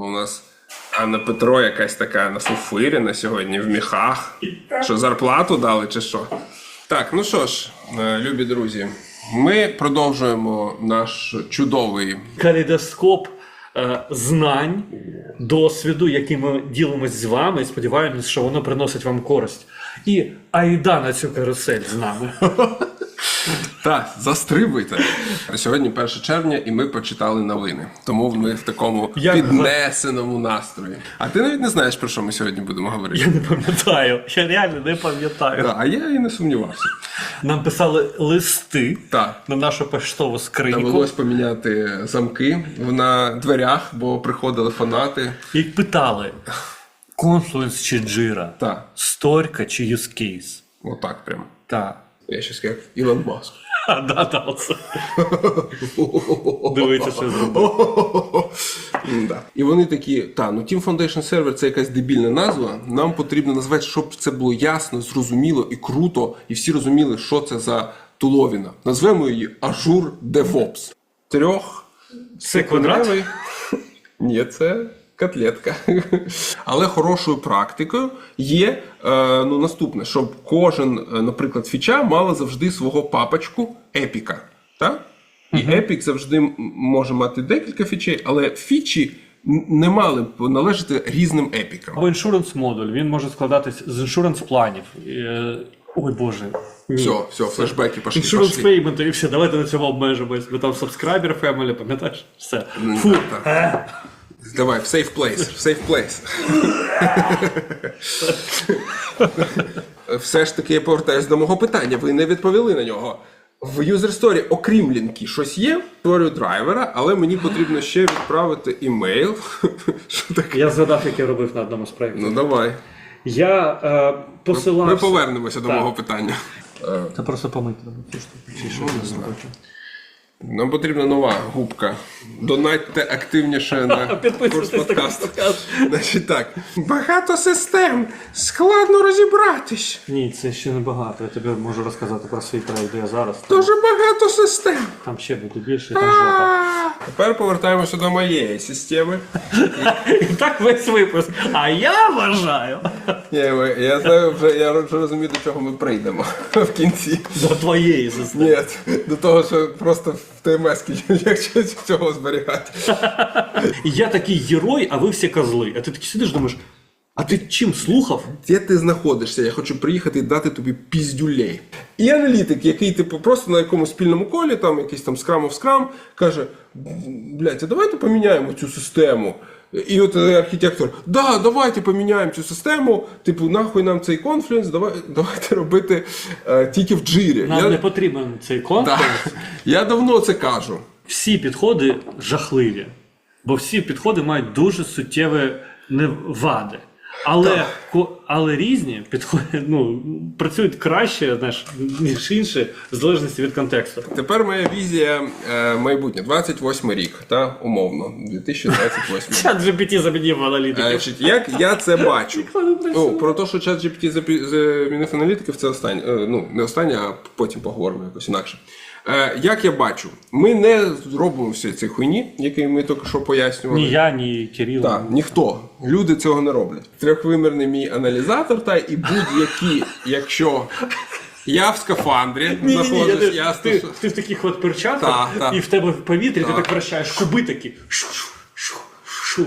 У нас Анна Петро якась така на фуфирі на сьогодні в міхах. Що зарплату дали чи що? Так, ну що ж, е, любі друзі, ми продовжуємо наш чудовий калейдоскоп е, знань, досвіду, яким ми ділимось з вами, і сподіваємось, що воно приносить вам користь. І айда на цю карусель з нами. Так, застрибуйте. Сьогодні 1 червня, і ми почитали новини. Тому ми в такому Як піднесеному настрої. А ти навіть не знаєш, про що ми сьогодні будемо говорити. Я не пам'ятаю. Я реально не пам'ятаю. Да, а я і не сумнівався. Нам писали листи Так. на нашу поштову скриньку. Довелось поміняти замки на дверях, бо приходили фанати. І питали: Confluence чи Jira? Так, Сторка чи case? отак прям. Так. Я щас як Ілон Маск. А, да, да, оце. Дивіться, що зробив. І вони такі, та, ну Team Foundation Server це якась дебільна назва. Нам потрібно назвати, щоб це було ясно, зрозуміло і круто, і всі розуміли, що це за туловіна. Назвемо її Azure DevOps. Трьох Це квадрат? Ні, це котлетка. Але хорошою практикою є е, ну, наступне, щоб кожен, е, наприклад, фіча мала завжди свого папочку епіка. Так? І епік завжди може мати декілька фічей, але фічі не мали б належати різним епікам. Або іншуранс модуль, він може складатись з іншуранс планів. Е, Ой Боже. Ні. Все, все, флешбеки пошли. Пошли. пейменти і все, давайте на цьому обмежимось. Ми там subscriber family, пам'ятаєш? Все. Фу. Давай, в safe place, в safe place. Все ж таки я повертаюсь до мого питання. Ви не відповіли на нього. В user story, окрім лінки, щось є, створюю драйвера, але мені потрібно ще відправити імейл. Що таке? Я згадав, як я робив на одному з проєктів. Ну давай. Я е, посилався. Ми повернемося до Так. мого питання. Це просто помити. Чи що не знаю. Нам потрібна нова губка. Донатьте активніше на курс подкаст. Значить так. Багато систем. Складно розібратись. Ні, це ще не багато. Я тобі можу розказати про свій проєкт, де я зараз. Дуже багато систем. там ще буде більше, там жопа. Тепер повертаємося до моєї системи. І так весь випуск. А я вважаю. Ні, я знаю вже, я вже розумію, до чого ми прийдемо в кінці. До твоєї системи. Ні, до того, що просто в ТМС, якщо цього зберігати. Я такий герой, а ви всі козли. А ти такий сидиш, думаєш, а ти чим слухав? Де ти знаходишся? Я хочу приїхати і дати тобі піздюлей. І аналітик, який типу просто на якомусь спільному колі, там якийсь там скрам of скрам, каже: блядь, а давайте поміняємо цю систему. І от е, архітектор, да, давайте поміняємо цю систему. Типу, нахуй нам цей конфлікс, давай, давайте робити е, тільки в джирі. Нам я, не потрібен цей конфлюенс. Я давно це кажу. Всі підходи жахливі, бо всі підходи мають дуже суттєві вади. Але, ко- але різні підходи ну, працюють краще, знаєш, ніж інші, в залежності від контексту. Тепер моя візія е, майбутнє, 28 рік, та умовно, 2028 Чат GPT замінив аналітиків. Значить, як я це бачу? Ну, про те, що чат GPT замінив аналітиків, це останнє. Е, Ну, не останнє, а потім поговоримо якось інакше. Е, як я бачу, ми не зробимо всі ці хуйні, які ми тільки що пояснювали. Ні я, ні Кирил. Так, ніхто. Люди цього не роблять. Трьохвимірний мій аналізатор, та і будь-які, якщо я в скафандрі Ні, ні, ні, знаходжусь, ти, я ти, стосу- ти в таких от перчатках, Так, так. і в тебе в повітрі ти Так. так вращаєш шуби такі. Шух, шух, шух,